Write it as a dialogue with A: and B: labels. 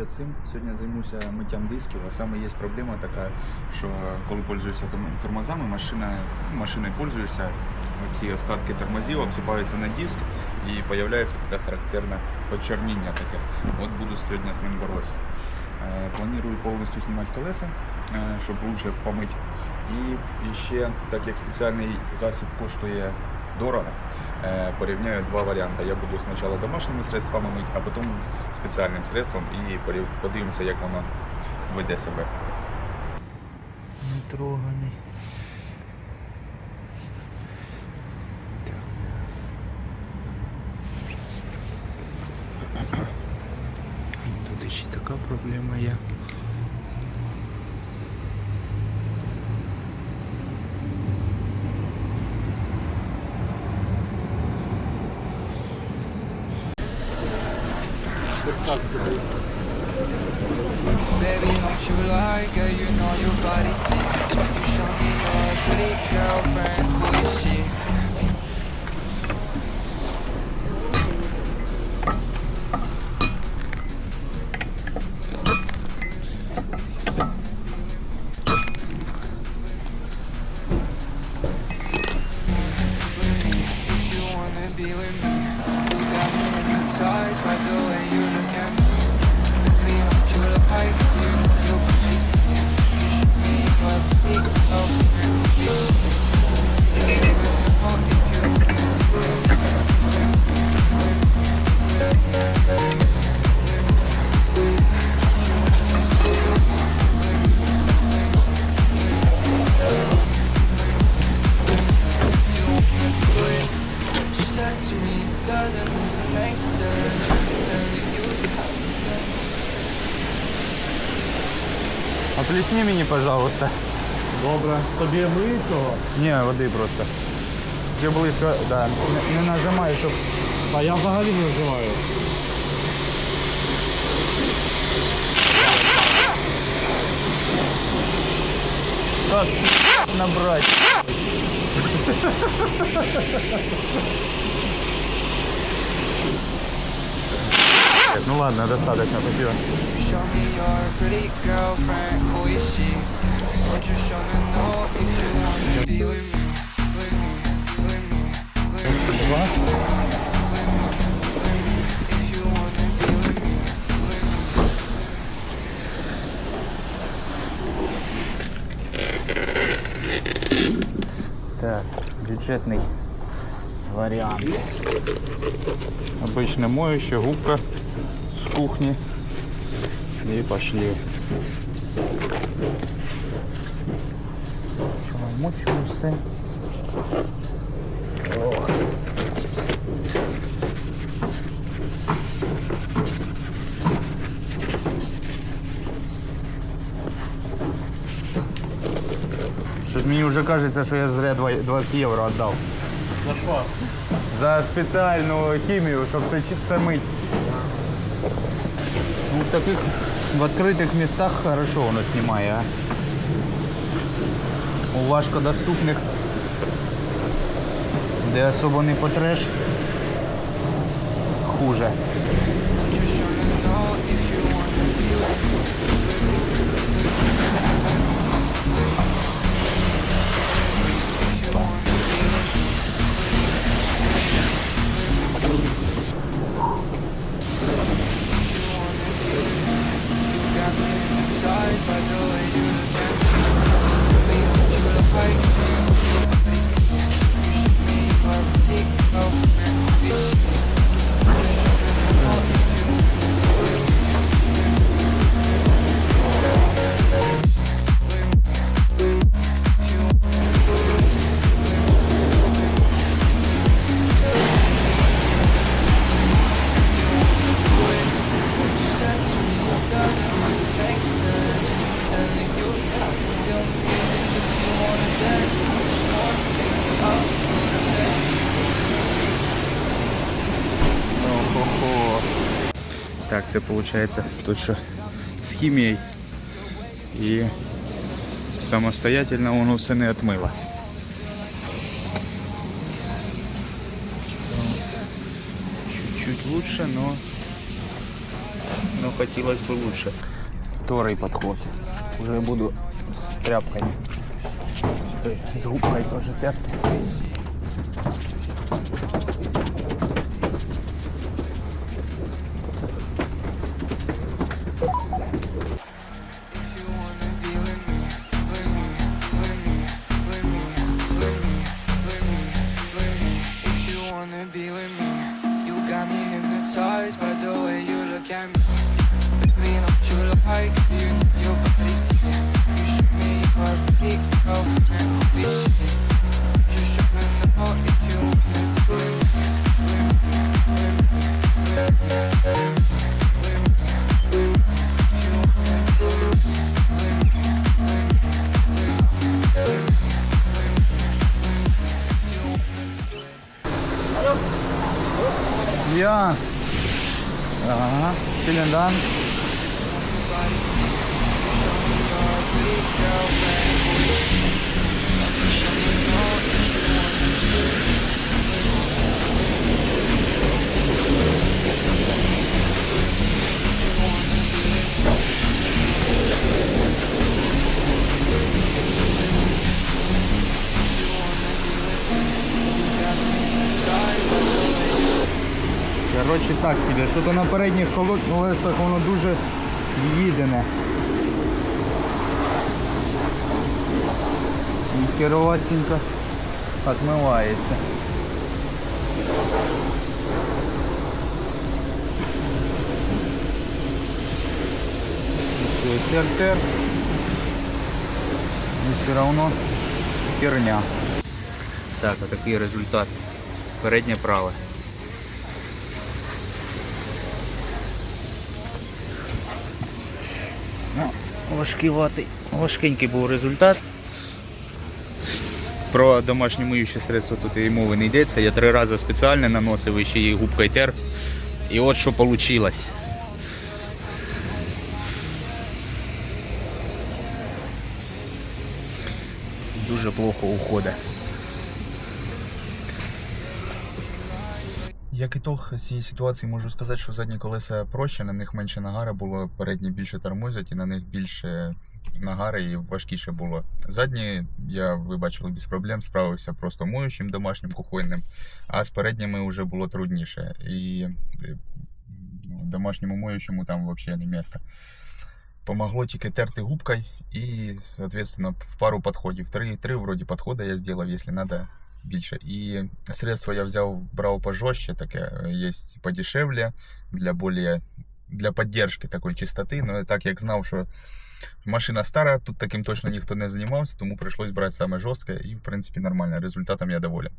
A: привіт всім. Сьогодні займуся миттям дисків, а саме є проблема така, що коли пользуєшся тормозами, машина, ну, машиною пользуєшся, ці остатки тормозів обсипаються на диск і з'являється таке характерне почерніння таке. От буду сьогодні з ним боротися. Е, Планую повністю знімати колеса, е, щоб лучше помити. І, ще, так як спеціальний засіб коштує дорого, е, порівняю два варіанти. Я буду спочатку домашніми средствами мити, а потім спеціальним средством і подивимося, як воно веде себе.
B: Не троганий. Тут ще така проблема є.
C: Baby, don't you lie, girl, you know your body tick You show me your pretty girlfriend, who is she?
B: Оплесни мені, пожалуйста.
D: Добре, тобі миючого,
B: Ні, води просто. Вже близько, да. Не, не нажимай, щоб.
D: а я взагалі не вживаю.
B: Так, набрати. Ну ладно, достаточно, спасибо. Так, бюджетный варіант. Обычно моющая губка с кухни. И пошли. Мочимо все. Щось мені вже кажеться, що я зря два- 20 євро віддав.
D: За що?
B: За спеціальну хімію, щоб це, чи- це мить. Ну, в таких в відкритих містах хорошо воно знімає, а? У важкодоступних, де особо не потреш, хуже. це виходить тут що з хімією. І самостоятельно воно все не отмило. Чуть-чуть лучше, но
A: но хотелось бы лучше.
B: Второй подход. Уже буду с тряпкой. Ой, С губкой тоже пятый.
C: again. Baby, don't you like you your body? You should be your pretty girlfriend. You should if you want.
B: Yeah. Ага. Vielen Dank. Коротше так собі, що то на передніх колесах воно дуже їдене. І керовастенько отмивається. Тер-тер. І все равно херня.
A: Так, а такий результат. Переднє праве.
B: Важкий важкенький був результат.
A: Про домашнє миюче средство тут і мови не йдеться. Я три рази спеціально наносив і ще її губкою тер. І от що вийшло. Дуже плохо уходить. Як ітог цієї ситуації можу сказати, що задні колеса проще, на них менше нагара було, передні більше тормозять і на них більше нагари і важкіше було. Задні я ви бачили без проблем, справився просто моючим домашнім кухонним, а з передніми вже було трудніше. І ну, домашньому моючому там взагалі не місце. Помогло тільки терти губкою і, соответственно, в пару підходів. Три, три вроді підходи я зробив, якщо треба більше. І средство я взяв, брав пожорстче, таке є подешевле, для более, для підтримки такої чистоти. Ну, так як знав, що машина стара, тут таким точно ніхто не займався, тому прийшлось брати саме жорстке і, в принципі, нормально. Результатом я доволен.